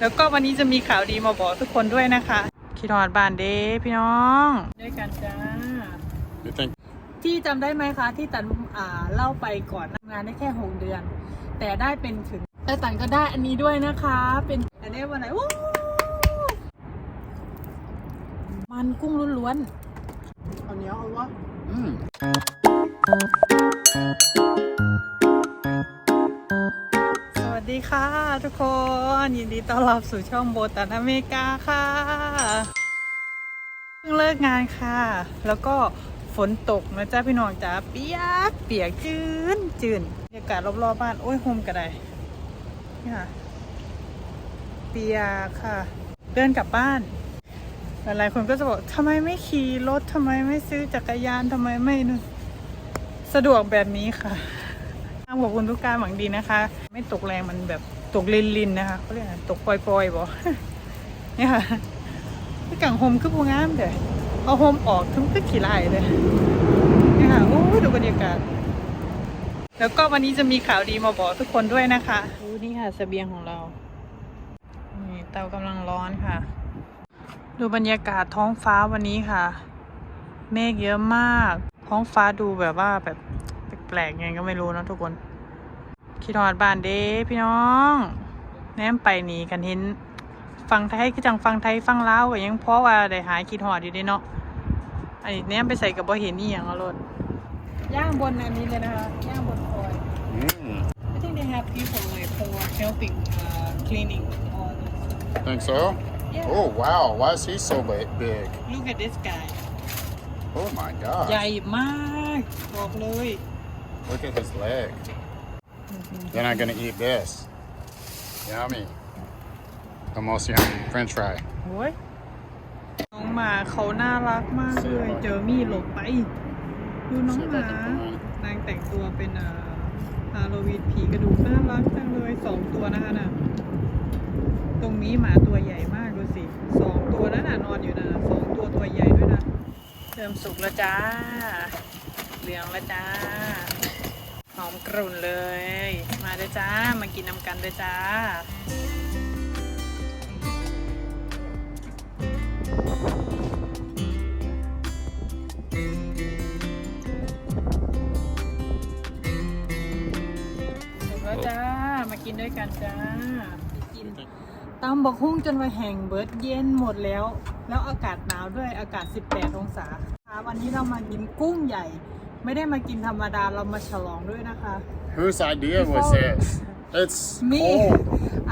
แล้วก็วันนี้จะมีข่าวดีมาบอกทุกคนด้วยนะคะคิดฮอดบ้านเด้พี่น้องด้วยกันจ้า You think ที่จำได้ไหมคะ ที่ตันอ่าเล่าไปก่อนทำงานได้แค่หกเดือน แต่ได้เป็นถึงแต่ตันก็ได้อันนี้ด้วยนะคะ เป็นอันนี้วันไหนวู้มันกุ้งล้วนๆเอาเหนียวเอาวะ mm. สวัส ดีค่ะทุกคน ยินดีต้อนรับสู่ช่องโบตันอเมริกาค่ะเพิ่งเลิกงานค่ะ แล้วก็ฝนตกนะจ๊ะพี่น้องจ๋าเปียกเปียกจืนจืนบรรยากาศรอบๆบ้านโอ้ยโฮมกระไดนี่ค่ะเปียกค่ะ เดินกลับบ้าน หลายๆคนก็จะบอกทำไมไม่ขี่รถทำไมไม่ซื้อจักรยานทำไมไม่นู่นสะดวกแบบนี้ค่ะ ขอบคุณทุกการหวังดีนะคะ ไม่ตกแรงมันแบบตกลินลินๆนะคะเขาเรียกอะไรตกปล่อยๆบอเนี่ยค่ะที่กังโฮมคือผู้งามเด้อเอาโฮมออกทั้งตึกขี่ไล่เลยเนี่ยค่ะโอ้ยดูบรรยากาศแล้วก็วันนี้จะมีข่าวดีมาบอกทุกคนด้วยนะคะดูนี่ค่ะเสบียงของเรานี่เตากำลังร้อนค่ะ ดูบรรยากาศท้องฟ้าวันนี้ค่ะ เมฆเยอะมาก ท้องฟ้าดูแบบว่าแบบแปลกๆไงก็ไม่รู้เนอะทุกคนคิดฮอดบ้านเด้พี่น้องแนมไปนี่กันเห็นฟังไทยคือจังฟังไทยฟังลาวก็ยังเพราะว่าได้หายคิดฮอดอยู่เด้เนาะไอ้แนมไปใส่กับบ่เห็นนี่อย่างเอารถย่างบนอันนี้เลยนะคะย่างบนคอย Mm. I think they have people like for helping uh, cleaning all this Think so? Yeah. Oh wow, why is he so bi- big? Look at this guy Oh my god. ใหญ่มาก บอกเลย Look at his leg. Then I'm gonna eat this. Yummy. The most yummy french fry. โอ้ยน้องหมาเขาน่ารักมากเลย เจอมี่หลบไป ดูน้องหมานางแต่งตัวเป็นเอ่อฮาโลวีนผีกระดูกน่ารักจังเลยสองตัวนะคะน่ะ ตรงนี้หมาตัวใหญ่มากดูสิสองตัวนั่นน่ะนอนอยู่น่ะสองตัวตัวใหญ่ด้วยนะเริ่มสุกแล้วจ้า เหลืองแล้วจ้า หอมกรุ่นเลย มาเลยจ้า มากินน้ำกันเลยจ้าสุกแล้วจ้า มากินด้วยกันจ้ากินตำบักหุ่งจนว่าแห้งเบิร์ดเย็นหมดแล้ว แล้วอากาศหนาวด้วยอากาศ 18 องศาวันนี้เรามากินกุ้งใหญ่ ไม่ได้มากินธรรมดาเรามาฉลองด้วยนะคะ Whose idea was this? It's Me cold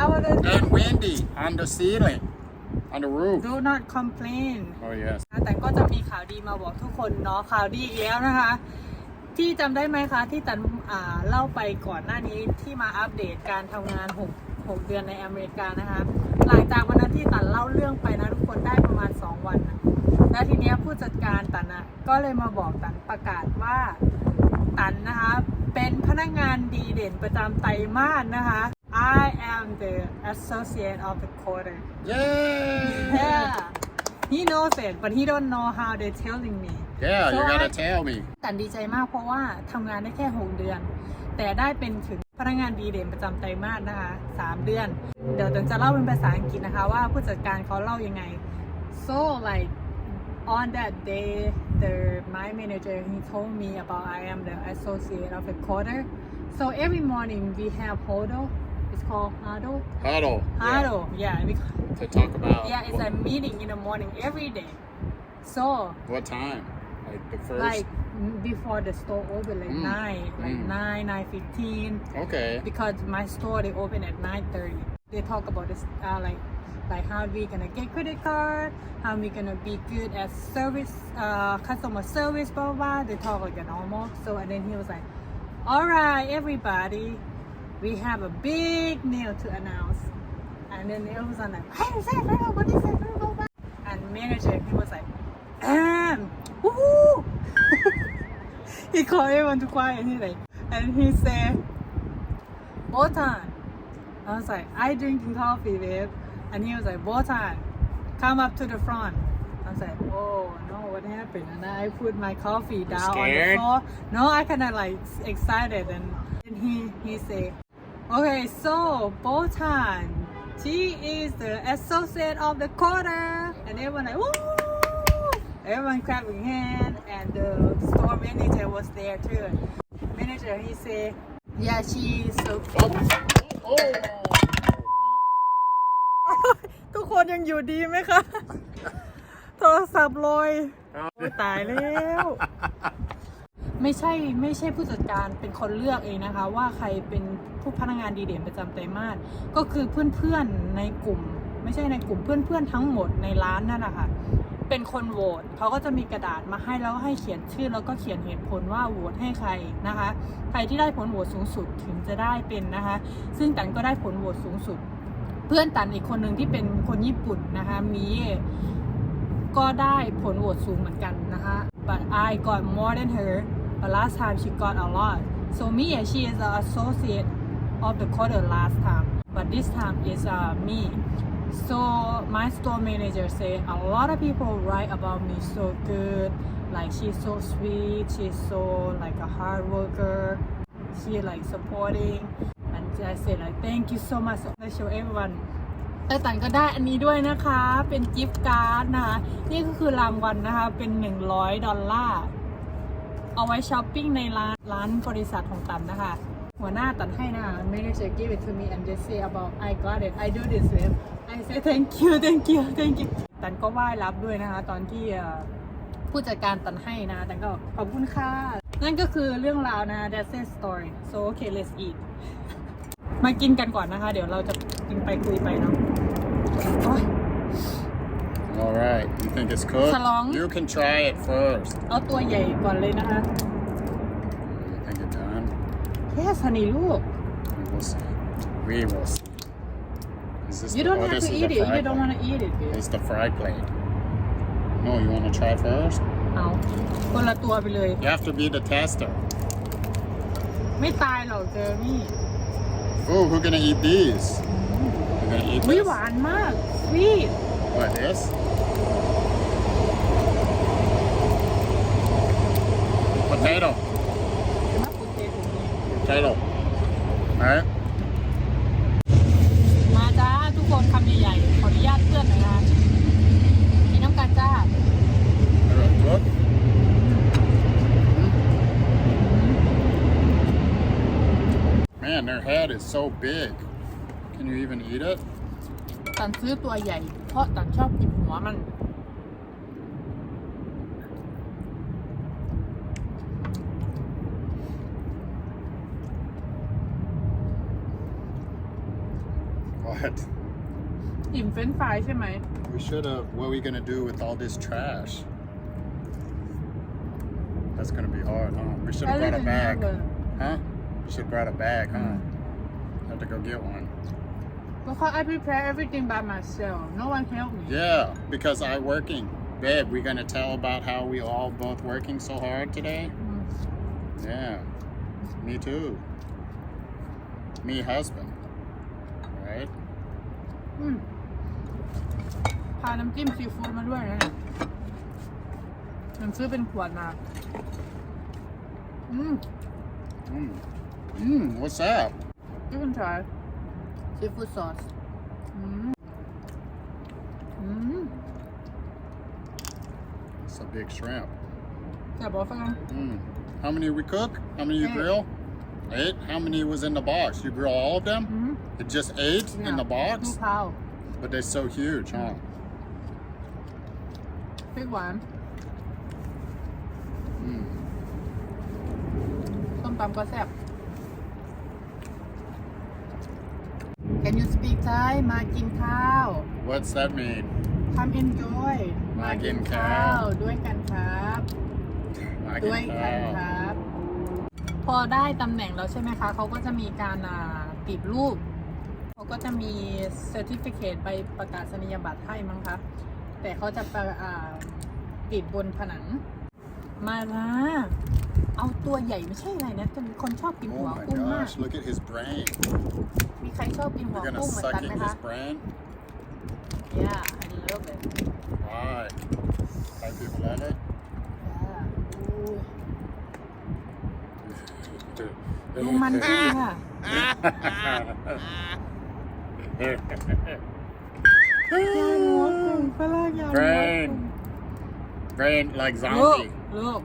I wanna and windy on the ceiling, on the roof. do not complain Oh yes. แต่ก็จะมีข่าวดีมาบอกทุกคนเนาะข่าวดีอีกแล้วนะคะ ที่จำได้ไหมคะที่ตันอ่าเล่าไปก่อนหน้านี้ที่มาอัปเดตการทำงาน6 6เดือนในอเมริกานะคะ หลังจากวันนั้นที่ตันเล่าเรื่องไปนะทุกคนได้ประมาณ 2 วันนะ แล้วทีเนี้ยผู้จัดการตันอะก็เลยมาบอกตันประกาศว่าตันนะคะ เป็นพนักงานดีเด่นประจำไตรมาสนะคะ I am the associate of the quarter Yay! Yeah he knows it but he don't know how they telling me Yeah, you So gotta I- tell me. ตันดีใจมากเพราะว่าทำงานได้แค่6เดือน แต่ได้เป็นถึงพนักงานดีเด่นประจำไตรมาสนะคะ3เดือน เดี๋ยวตันจะเล่าเป็นภาษาอังกฤษนะคะว่าผู้จัดการเขาเล่ายังไง so like on that day the my manager he told me about I am the associate of the quarter so every morning we have huddle it's called huddle Huddle. Yeah, huddle yeah we, To talk about. yeah it's what, a meeting in the morning every day so what time? Like the first. like mm, before the store open like Mm. nine like Mm. nine nine fifteen okay. because my store they open at nine thirty they talk about this uh, like like how we gonna get credit card how we gonna be good at service uh customer service blah blah blah. They talk like a normal. So and then he was like all right everybody we have a big deal to announce. And then it was on like hey what is that and manager he was like um woohoo. He called everyone to quiet. And he like and he said Botan I was like I drinking coffee babe. And he was like Botan come up to the front. I was like oh no what happened? And I put my coffee down on the floor. No I kind of like excited. And he he said okay so Botan she is the associate of the quarter. And everyone like woo! Everyone clapping hand. And the store manager was there too. Manager he say yeah she is so Oh. ทุกคนยังอยู่ดีไหมคะ โทรศัพท์ลอยโอ้ตายแล้ว ไม่ใช่ไม่ใช่ผู้จัดการเป็นคนเลือกเองนะคะ ว่าใครเป็นผู้พนักงานดีเด่นประจำไตรมาสก็คือเพื่อนๆในกลุ่ม ไม่ใช่ในกลุ่มเพื่อนๆทั้งหมดในร้านนั่นแหละค่ะ เป็นคนโหวตเขาก็จะมีกระดาษมาให้แล้วให้เขียนชื่อแล้วก็เขียนเหตุผลว่าโหวตให้ใครนะคะ ใครที่ได้ผลโหวตสูงสุดถึงจะได้เป็นนะคะ ซึ่งตันก็ได้ผลโหวตสูงสุด เพื่อนตันอีกคนหนึ่งที่เป็นคนญี่ปุ่นนะคะมีก็ได้ผลโหวตสูงเหมือนกันนะคะ but I got more than her but last time she got a lot so me she is the associate of the quarter last time but this time is uh, me so my store manager say a lot of people write about me so good like she's so sweet she's so like a hard worker she like supporting and I said like thank you so much I show everyone แต่ตันก็ได้อันนี้ด้วยนะคะ เป็นกิฟต์การ์ดนะคะ นี่ก็คือรางวัลนะคะ เป็น 100 ดอลลาร์ เอาไว้ช้อปปิ้งในร้านร้านบริษัทของตันนะคะ หัวหน้าตันให้นะคะ manager give it to me and they say about I got it I do this with I say thank you thank you thank you ตันก็ไหว้รับด้วยนะคะ ตอนที่เอ่อผู้จัดการตันให้นะตันก็ขอบคุณค่ะ นั่นก็คือเรื่องราวนะ that's it story so okay let's eat มากินกันก่อนนะคะ เดี๋ยวเราจะกินไปคุยไปเนาะโอ๊ย All right. You think it's cooked? Salong. You can try it first. เอาตัวใหญ่ก่อนเลยนะคะ You think it's done? แค่สนีลูก We will see. We will see. Is this you the, don't oh, have this to is eat the it fried you don't plate. want to eat it babe. It's the fried plate. No, you want to try first? เอาคนละตัวไปเลย You have to be the tester. ไม่ตายหรอกเจอมี่ Oh, who gonna eat these? You gonna eat วิ this? หวานมากวีด What this? Potato. มาปุเตถุงนี้ Potato. Alright. ม Man, their head is so big. Can you even eat it? ตันซื้อตัวใหญ่ เพราะตันชอบกินหัวมัน What? อิ่มเฟรนช์ฟรายใช่ไหม We should have. What are we gonna do with all this trash? That's gonna be hard, huh? We should have brought a bag. Huh? We should have brought a bag, huh? Have to go get one. because I prepare everything by myself no one help me Yeah, because I working. Babe, we gonna tell about how we all both working so hard today? อืม Yeah. Me too. Me husband. Right? อืมพาน้ำจิ้มซีฟู้ดมาด้วยนะเนี่ยมันซื้อเป็นขวดมา อืม Mm. Mm, what's that? You can try seafood sauce. Mm. Mm. It's a big shrimp. แต่บอกฟัง Mm. How many we cook? How many you Eight. grill? Eight. How many was in the box? You grill all of them? อืม It just eight in the ทู box? พาว But they're so huge, huh? พริกหวาน Mm. ส้มตำก็แซ่บ Can you speak Thai มากินข้าว What's that mean? Come enjoy มากินข้าว ด้วยกันครับ I ด้วย can กัน tell. ครับ พอได้ตำแหน่งแล้วใช่ไหมคะ เขาก็จะมีการอ่าติดรูป เขาก็จะมีเซอร์ติฟิเคตใบประกาศนียบัตรให้มั้งคะ แต่เขาจะประอ่าติดบนผนัง มาละ เอาตัวใหญ่ไม่ใช่อะไรนะจะมีคนชอบกิน Oh หัว my กุ้งมาก gosh, look at his brain. มีใครชอบกินหัว You're gonna กุ้งเหมือน suck กัน in ไหม his คะ brain? Yeah I love it Why? Thai people love it? Yeah อู้ดูมันกุ้งค่ะ Here. ยายหัวกุ้งฝรั่งยายหัว Brain. กุ้ง Brain like ลูก zombie. ลูก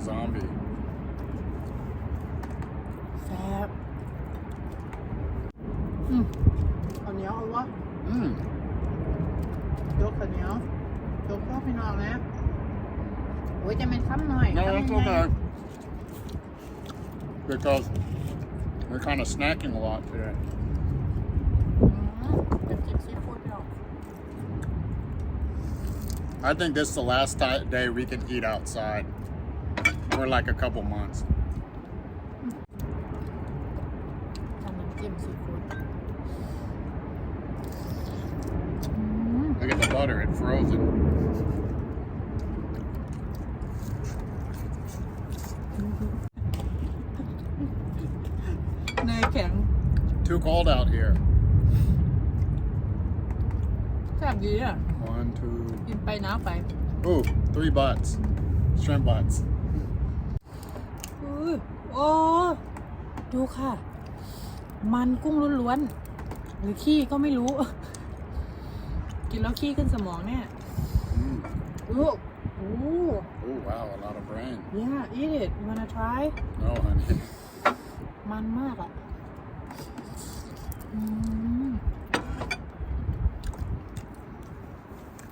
zombie. แซ่บอืมข้าวเหนียวเอาวะ Mm. ยกข้าวเหนียวยกข้าวพี่น้องนะโอ้ยจะเป็นคำหน่อย No, คำ that's ใหญ่ okay. Because we're kind of snacking a lot today. อืมเป็นจิ้มซีฟู้ดพี่น้อง I think this is the last ti- day we can eat outside for like a couple months. ทำน้ำจิ้มซีฟู้ดอืม Look at the butter, it's frozen. เนยแข็ง Too cold out here. แซ่บดีอ่ะ One, two, กินไปน้ำไป ooh, three butts. Shrimp butts. อุ้ยโอ้ดูค่ะ มันกุ้งล้วนๆหรือขี้ก็ไม่รู้ กินแล้วขี้ขึ้นสมองเนี่ย Mm. ลูกโอ้ Oh, wow, a lot of brain. yeah eat it you wanna try No, honey. มันมากอะอืม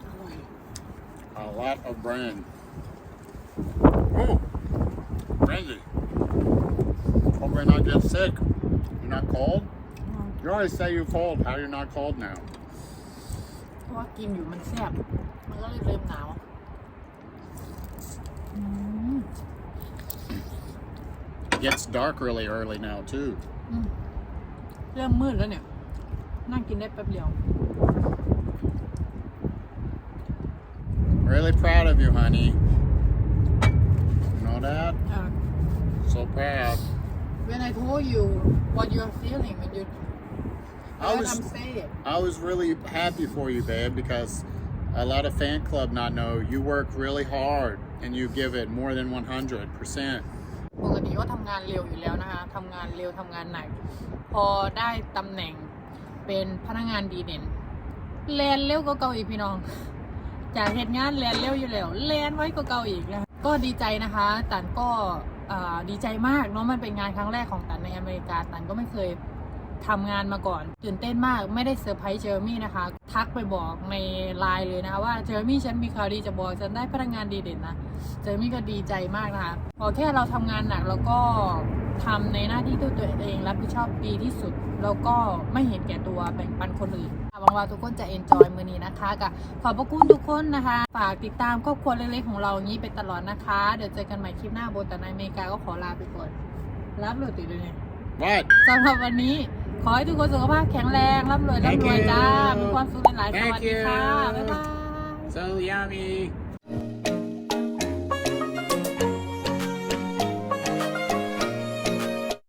อร่อย A lot of brain. Oh, Randy. Hope you're not get sick. You're not cold? You always say you're cold. How you're not cold now? เพราะว่ากินอยู่มันแซ่บ มันก็เลยเริ่มหนาวอืม It gets dark really early now too. อืมเริ่มมืดแล้วเนี่ย นั่งกินได้แป๊บเดียว Really proud of you, honey. You know that? อ่ะ So proud. when I told you what you're feeling when you I let was them say it I was really happy for you, babe, because a lot of fan club not know you work really hard and you give it more than 100%. ปกติก็ทำงานเร็วอยู่แล้วนะคะทำงานเร็วทำงานหนัก พอได้ตำแหน่งเป็นพนักงานดีเด่นแลนเร็วก็เก่าอีกพี่น้อง จากเหตุงานแลนเร็วอยู่แล้วแลนไว้ก็เก่าอีกนะคะก็ดีใจนะคะตันก็เอ่อ ดีใจมากเนาะมันเป็นงานครั้งแรกของตันในอเมริกาตันก็ไม่เคยทำงานมาก่อนตื่นเต้นมากไม่ได้เซอร์ไพรส์เจอร์มี่นะคะ ทักไปบอกในไลน์เลยนะคะว่าเจอร์มี่ฉันมีข่าวดีจะบอกฉันได้พนักงานดีเด่นนะเจอร์มี่ก็ดีใจมากนะคะพอแค่เราทำงานหนักแล้วก็ทำในหน้าที่ที่ตัวเองรับผิดชอบดีที่สุด แล้วก็ไม่เห็นแก่ตัวแบ่งปันคนอื่น หวังว่าทุกคนจะเอนจอยมือนี้นะคะกับขอบพระคุณทุกคนนะคะ ฝากติดตามครอบครัวเล็กๆของเราอย่างนี้ไปตลอดนะคะ เดี๋ยวเจอกันใหม่คลิปหน้าโบแต่ในอเมริกาก็ขอลาไปก่อนรับเลยติดเลยเนี่ย What? สำหรับวันนี้ขอให้ทุกคนสุขภาพแข็งแรงร่ำรวยร่ำรวยจ้ามีความสุขหลายๆสวัสดีค่ะบ๊ายบาย So yummy.